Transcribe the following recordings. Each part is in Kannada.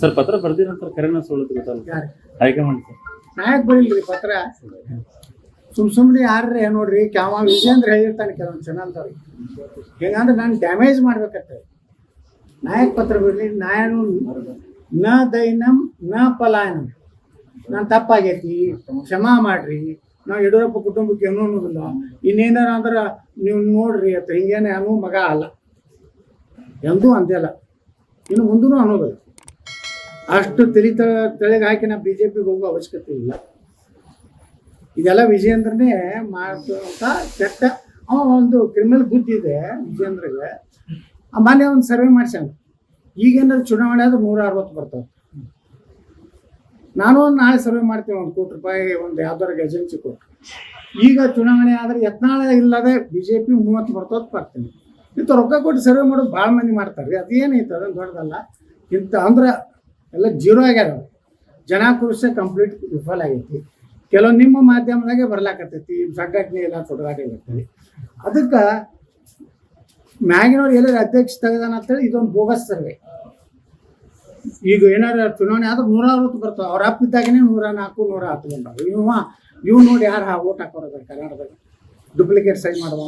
ಸರ್, ಪತ್ರ ಬರ್ದಿರಂತ ಕರೆನ ಸುಳ್ಳು ಗೊತ್ತಲ್ಲ ಹೈಕಮಾಂಡ್ ಸರ್. ನಾಯಕ್ ಬರೀಲ್ರಿ ಪತ್ರ? ಸುಮ್ ಸುಮ್ಮನೆ ಯಾರ್ರಿ ನೋಡ್ರಿ ಕ್ಯಾವ ಅಂದ್ರೆ ಹೇಳಿರ್ತಾನೆ ಕೆಲವೊಂದು ಚಾನಲ್ದವ್ರಿಗೆ ಹೇಗಂದ್ರೆ ನಾನು ಡ್ಯಾಮೇಜ್ ಮಾಡ್ಬೇಕತ್ತೆ. ನಾಯಕ್ ಪತ್ರ ಬರಲಿ? ನಾಯನು ನ ದೈನಂ, ನ ಪಲಾಯನ. ನಾನು ತಪ್ಪಾಗೈತಿ. ಕ್ಷಮಾ ಮಾಡ್ರಿ. ನಾವು ಯಡಿಯೂರಪ್ಪ ಕುಟುಂಬಕ್ಕೆ ಏನೂ ಅನ್ನೋದಿಲ್ಲ. ಇನ್ನೇನಾರ ಅಂದ್ರೆ ನೀವು ನೋಡ್ರಿ ಅಂತ ಹಿಂಗೇನೆ ಅನ್ನೋ ಮಗ ಅಲ್ಲ. ಎಂದೂ ಅಂದಿಲ್ಲ ಇನ್ನು ಮುಂದೂ ಅನ್ನೋದಿಲ್ಲ. ಅಷ್ಟು ತಿಳಿತ ತಲೆಗೆ ಹಾಕಿ ನಾವು ಬಿ ಜೆ ಪಿಗೆ ಹೋಗೋ ಅವಶ್ಯಕತೆ ಇಲ್ಲ. ಇದೆಲ್ಲ ವಿಜಯೇಂದ್ರನೇ ಮಾಡ್ತಾ ಕೆಟ್ಟ, ಅವ ಒಂದು ಕ್ರಿಮಿನಲ್ ಬುದ್ಧಿ ಇದೆ ವಿಜಯೇಂದ್ರಗೆ. ಮಾನ್ಯ ಒಂದು ಸರ್ವೆ ಮಾಡ್ಸ್ಯಾನ. ಈಗೇನಾದ್ರು ಚುನಾವಣೆ ಆದ್ರೆ ನೂರ ಅರವತ್ತು ಬರ್ತಾವೆ. ನಾನು ಒಂದು ನಾಳೆ ಸರ್ವೆ ಮಾಡ್ತೇವೆ ಒಂದು ಕೋಟಿ ರೂಪಾಯಿ, ಒಂದು ಯಾವ್ದಾರು ಏಜೆನ್ಸಿ ಕೊಟ್ಟು. ಈಗ ಚುನಾವಣೆ ಆದ್ರೆ ಯತ್ನಾಳ ಇಲ್ಲದೆ ಬಿ ಜೆ ಪಿ ಮೂವತ್ತು ಬರ್ತೋದು ಬರ್ತೀನಿ ಇಂಥ ರೊಕ್ಕ ಕೊಟ್ಟು ಸರ್ವೆ ಮಾಡೋದು ಭಾಳ ಮಂದಿ ಮಾಡ್ತಾರೆ. ಅದೇನೈತೆ ಅದನ್ನು ದೊಡ್ಡದಲ್ಲ. ಇಂಥ ಅಂದ್ರೆ ಎಲ್ಲ ಜೀರೋ ಆಗ್ಯಾರ. ಜನ ಕುರುಸೆ ಕಂಪ್ಲೀಟ್ ವಿಫಲ ಆಗೈತಿ. ಕೆಲವು ನಿಮ್ಮ ಮಾಧ್ಯಮದಾಗೆ ಬರ್ಲಾಕತ್ತೈತಿ ಸಂಘಟನೆ ಎಲ್ಲ ತೊಡಗಾಟೈತಿ ಅದಕ್ಕೆ ಮ್ಯಾಗಿನವ್ರು ಎಲ್ಲರ ಅಧ್ಯಕ್ಷ ತೆಗೆದಾನ ಅಂತೇಳಿ ಇದೊಂದು ಬೋಗಸ್ ಸರ್ವೆ. ಈಗ ಏನಾರ ಚುನಾವಣೆ ಆದ್ರೆ ನೂರ ಅರವತ್ತು ಬರ್ತಾವೆ. ಅವ್ರ ಅಪ್ಪಿದ್ದಾಗನೇ ನೂರ ನಾಲ್ಕು ನೂರ ಹತ್ತು ಬಂದಾವೆ. ಇವ ಇವ್ ನೋಡಿ ಯಾರು ಓಟ್ ಹಾಕೋರದ ಕರ್ನಾಟಕದಾಗ. ಡುಪ್ಲಿಕೇಟ್ ಸೈನ್ ಮಾಡುವ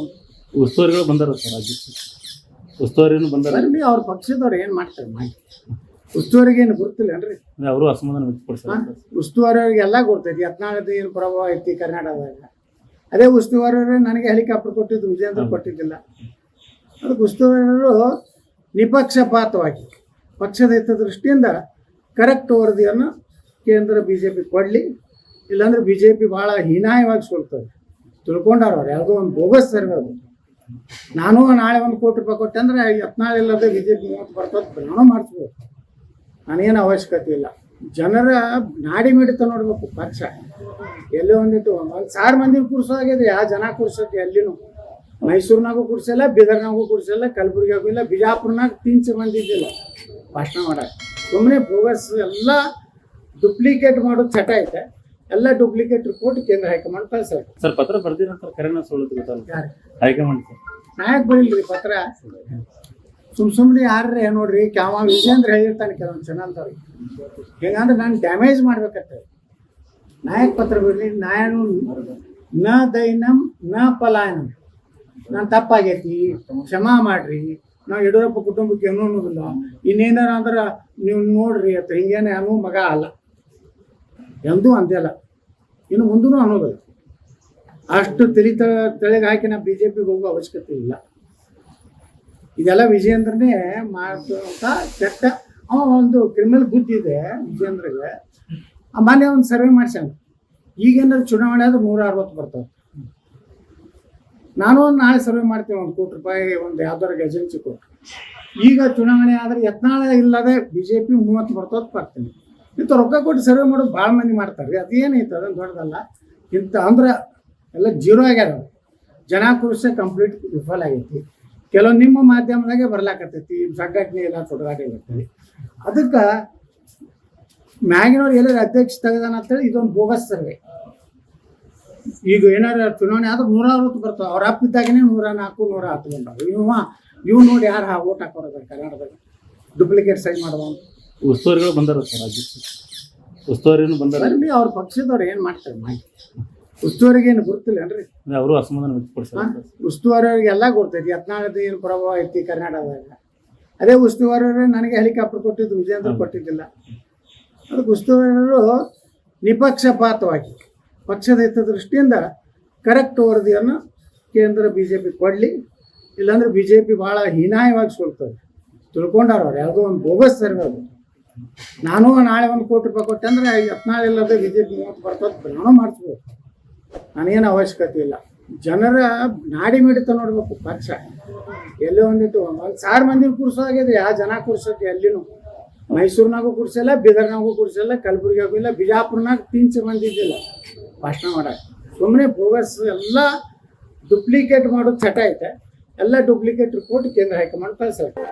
ಉಸ್ತುವಾರಿಗಳು ಬಂದಾರ ಸರ್ ಉಸ್ತುವಾರಿನೂ ಬಂದಾರ. ಅವ್ರ ಪಕ್ಷದವ್ರು ಏನು ಮಾಡ್ತಾರೆ ಮಾಡಿ. ಉಸ್ತುವಾರಿಗೆ ಏನು ಗೊತ್ತಿಲ್ಲನ್ರಿ ಅವರು ಅಸಮಾಧಾನ ವ್ಯಕ್ತಪಡಿಸ್ತಾರೆ. ಎಲ್ಲ ಗೊತ್ತೈತಿ. ಯತ್ನಾಳದ ಏನು ಪ್ರಭಾವ ಐತಿ ಕರ್ನಾಟಕದಾಗ. ಅದೇ ಉಸ್ತುವಾರಿಯವರು ನನಗೆ ಹೆಲಿಕಾಪ್ಟರ್ ಕೊಟ್ಟಿದ್ದು ವಿಜೇಂದ್ರ ಕೊಟ್ಟಿದ್ದಿಲ್ಲ. ಅದಕ್ಕೆ ಉಸ್ತುವಾರಿಯವರು ನಿಪಕ್ಷಪಾತವಾಗಿ ಪಕ್ಷದ ಹಿತದೃಷ್ಟಿಯಿಂದ ಕರೆಕ್ಟ್ ವರದಿಯನ್ನು ಕೇಂದ್ರ ಬಿ ಜೆ ಪಿ ಕೊಡಲಿ. ಇಲ್ಲಾಂದ್ರೆ ಬಿ ಜೆ ಪಿ ಭಾಳ ಹೀನಾಯವಾಗಿ ಸೋಲ್ತದೆ. ತಿಳ್ಕೊಂಡಾರ ಅವ್ರು. ಯಾವುದೋ ಒಂದು ಬೋಗಸ್ ಸರ್ವೆ ಅದು ನಾನು ನಾಳೆ ಒಂದು ಕೋಟಿ ರೂಪಾಯಿ ಕೊಟ್ಟೆ ಅಂದ್ರೆ ಯತ್ನಾಳ ಇಲ್ಲದೆ ಬಿ ಜೆ ಪಿ ಮೂವತ್ತು ಬರ್ತದೆ ನಾನು ಮಾಡಿಸ್ಬೋದು. ನನಗೇನು ಅವಶ್ಯಕತೆ ಇಲ್ಲ. ಜನರ ನಾಡಿ ಮಿಡಿತ ನೋಡಬೇಕು ಪಕ್ಷ. ಎಲ್ಲೋ ಒಂದಿಟ್ಟು ಒಂದು ಸಾವಿರ ಮಂದಿ ಕೂರಿಸೋದಾಗಿದೆ ಯಾವ ಜನ ಕೂರ್ಸೋಕೆ ಎಲ್ಲಿನೂ? ಮೈಸೂರಿನಾಗೂ ಕೂರ್ಸಲ್ಲ ಬೀದರ್ನಾಗೂ ಕೂರ್ಸಲ್ಲ ಕಲಬುರಗಿಯಾಗೂ ಇಲ್ಲ ಬಿಜಾಪುರ್ನಾಗ ತಿಂಚ ಮಂದಿ ಇದ್ದಿಲ್ಲ. ಭಾಷಣ ಮಾಡೋಕೆ ಸುಮ್ಮನೆ ಬೋಗಸ್ ಎಲ್ಲ ಡುಪ್ಲಿಕೇಟ್ ಮಾಡೋದು ಚಟ ಐತೆ. ಎಲ್ಲ ಡುಪ್ಲಿಕೇಟ್ ರಿಪೋರ್ಟ್ ಕೇಂದ್ರ ಹೈಕಮಾಂಡ್ ಕಳಿಸ್ತಾರೆ ಸರ್ ಪತ್ರ ಬರ್ದಿರಂತ ಕರೆನ ಸುಳ್ಳು ಹೈಕಮಾಂಡ್ ಸರ್. ನಾಯಕ್ ಬರೀಲ್ರಿ ಪತ್ರ? ಸುಮ್ ಸುಮ್ಮನೆ ಯಾರ್ರಿ ನೋಡ್ರಿ ಕ್ಯಾವ ವಿಜೇಂದ್ರ ಹೇಳಿರ್ತಾನೆ ಕೆಲವೊಂದು ಚಾನಲ್ದವ್ರಿಗೆ ಹೇಗಂದ್ರೆ ನಾನು ಡ್ಯಾಮೇಜ್ ಮಾಡ್ಬೇಕತ್ತೆ. ನಾಯಕ್ ಪತ್ರ ಬರಲಿ, ನಾಯನು ನ ದೈನಂ, ನ ಪಲಾಯನ. ನಾನು ತಪ್ಪಾಗೈತಿ, ಕ್ಷಮಾ ಮಾಡ್ರಿ. ನಾವು ಯಡಿಯೂರಪ್ಪ ಕುಟುಂಬಕ್ಕೆ ಏನೂ ಅನ್ನೋದಿಲ್ಲ. ಇನ್ನೇನಾರ ಅಂದ್ರೆ ನೀವು ನೋಡ್ರಿ ಅಂತ ಹಿಂಗೇನೆ ಅನ್ನೋ ಮಗ ಅಲ್ಲ. ಎಂದೂ ಅಂದಿಲ್ಲ ಇನ್ನು ಮುಂದೂ ಅನ್ನೋದಿಲ್ಲ. ಅಷ್ಟು ತಿಳಿತ ತಲೆಗೆ ಹಾಕಿ ನಾ ಬಿ ಜೆ ಪಿಗೆ ಹೋಗೋ ಅವಶ್ಯಕತೆ ಇಲ್ಲ. ಇದೆಲ್ಲ ವಿಜಯೇಂದ್ರನೇ ಮಾಡ್ತಾ ಕೆಟ್ಟ ಅವ ಒಂದು ಕ್ರಿಮಿನಲ್ ಬುದ್ಧಿ ಇದೆ ವಿಜಯೇಂದ್ರಗೆ. ಆ ಮೊನ್ನೆ ಒಂದು ಸರ್ವೆ ಮಾಡ್ಸ್ಯಾನ. ಈಗೇನಾದ್ರು ಚುನಾವಣೆ ಆದ್ರೆ ನೂರ ಅರವತ್ತು ಬರ್ತಾವೆ ನಾನು ಒಂದು ನಾಳೆ ಸರ್ವೆ ಮಾಡ್ತೀನಿ, ಒಂದು ಕೋಟಿ ರೂಪಾಯಿ, ಒಂದು ಯಾವ್ದಾರು ಏಜೆನ್ಸಿ ಕೊಟ್ಟು. ಈಗ ಚುನಾವಣೆ ಆದ್ರೆ ಯತ್ನಾಳ ಇಲ್ಲದೆ ಬಿ ಜೆ ಪಿ ಮೂವತ್ತು ಬರ್ತೋದು ಬರ್ತೀನಿ ಇಂಥ ರೊಕ್ಕ ಕೊಟ್ಟು ಸರ್ವೆ ಮಾಡೋದು ಭಾಳ ಮಂದಿ ಮಾಡ್ತಾರೆ. ಅದೇನೈತೆ ಅದನ್ನು ದೊಡ್ಡದಲ್ಲ. ಇಂಥ ಅಂದ್ರೆ ಎಲ್ಲ ಜೀರೋ ಆಗ್ಯಾರ ಜನ ಕೃಷಿ ಕಂಪ್ಲೀಟ್ ವಿಫಲ ಆಗೈತಿ. ಕೆಲವು ನಿಮ್ಮ ಮಾಧ್ಯಮದಾಗೆ ಬರ್ಲಾಕತ್ತೈತಿ ಸಂಘಟನೆ ಎಲ್ಲ ತೊಡಗಾಟೈತಿ ಅದಕ್ಕೆ ಮ್ಯಾಗಿನವ್ರು ಎಲ್ಲರ ಅಧ್ಯಕ್ಷ ತೆಗೆದಾನ ಅಂತೇಳಿ ಇದೊಂದು ಬೋಗಸ್ ಸರ್ವೆ. ಈಗ ಏನಾರ ಚುನಾವಣೆ ಆದ್ರೆ ನೂರ ಅರವತ್ತು ಬರ್ತಾವೆ. ಅವ್ರ ಅಪ್ಪಿದ್ದಾಗನೇ ನೂರ ನಾಲ್ಕು ನೂರ ಹತ್ತು ಬಂದಾವೆ. ಇವ ಇವ್ ನೋಡಿ ಯಾರು ಓಟ್ ಹಾಕೋರದ ಕರ್ನಾಟಕದಾಗ. ಡುಪ್ಲಿಕೇಟ್ ಸೈನ್ ಮಾಡುವ ಉಸ್ತುವಾರಿಗಳು ಬಂದಾರ ಸರ್ ಉಸ್ತುವಾರಿನೂ ಬಂದಾರ. ಅವ್ರ ಪಕ್ಷದವ್ರು ಏನು ಮಾಡ್ತಾರೆ ಮಾಡಿ ಉಸ್ತುವಾರಿಗೆ ಏನು ಗೊತ್ತಿಲ್ಲನ್ರಿ ಅವರು ಅಸಮಾಧಾನ ವ್ಯಕ್ತಪಡಿಸ್ತಾರೆ. ಉಸ್ತುವಾರಿಯವ್ರಿಗೆ ಎಲ್ಲ ಗೊತ್ತೈತಿ ಯತ್ನಾಳದ ಏನು ಪ್ರಭಾವ ಐತಿ ಕರ್ನಾಟಕದಾಗ. ಅದೇ ಉಸ್ತುವಾರಿಯವರು ನನಗೆ ಹೆಲಿಕಾಪ್ಟರ್ ಕೊಟ್ಟಿದ್ದು ವಿಜೇಂದ್ರ ಕೊಟ್ಟಿದ್ದಿಲ್ಲ. ಅದಕ್ಕೆ ಉಸ್ತುವಾರಿಯವರು ನಿಪಕ್ಷಪಾತವಾಗಿ ಪಕ್ಷದ ಹಿತದೃಷ್ಟಿಯಿಂದ ಕರೆಕ್ಟ್ ವರದಿಯನ್ನು ಕೇಂದ್ರ ಬಿ ಜೆ ಪಿ ಕೊಡಲಿ ಇಲ್ಲಾಂದ್ರೆ ಬಿ ಜೆ ಪಿ ಭಾಳ ಹೀನಾಯವಾಗಿ ಸೋಲ್ತದೆ. ತಿಳ್ಕೊಂಡಾರ ಅವ್ರು. ಯಾವುದೋ ಒಂದು ಬೋಗಸ್ ಸರ್ವೆ ಅದು. ನಾನು ನಾಳೆ ಒಂದು ಕೋಟಿ ರೂಪಾಯಿ ಕೊಟ್ಟೆ ಅಂದ್ರೆ ಯತ್ನಾಳ ಇಲ್ಲದೆ ಬಿ ಜೆ ಪಿ ಮೂವತ್ತು ಬರ್ತದೆ. ನಾನು ಮಾಡಿಸ್ಬೋದು. ನನಗೇನು ಅವಶ್ಯಕತೆ ಇಲ್ಲ. ಜನರ ನಾಡಿ ಮಿಡಿತ ನೋಡ್ಬೇಕು, ಪಕ್ಷ. ಎಲ್ಲೋ ಒಂದಿಟ್ಟು ಒಂದು ಸಾವಿರ ಮಂದಿ ಕೂರ್ಸೋದಾಗಿದೆ ಯಾವ ಜನ ಕೂರ್ಸೋಕೆ ಎಲ್ಲಿನೂ? ಮೈಸೂರಿನಾಗೂ ಕೂರ್ಸಲ್ಲ, ಬೀದರ್ನಾಗೂ ಕೂರ್ಸಲ್ಲ, ಕಲಬುರಗಿಯಾಗೂ ಇಲ್ಲ, ಬಿಜಾಪುರ್ನಾಗ ತಿಂಚ ಮಂದಿ ಇದ್ದಿಲ್ಲ. ಭಾಷಣ ಮಾಡಕ್ಕೆ. ಸುಮ್ಮನೆ ಬೋಗಸ್ ಎಲ್ಲ ಡುಪ್ಲಿಕೇಟ್ ಮಾಡೋದು ಚಟ ಐತೆ. ಎಲ್ಲ ಡುಪ್ಲಿಕೇಟ್ ರಿಪೋರ್ಟ್ ಕೇಂದ್ರ ಹೈಕಮಾಂಡ್ ಕಳ್ಸಕ್ಕೆ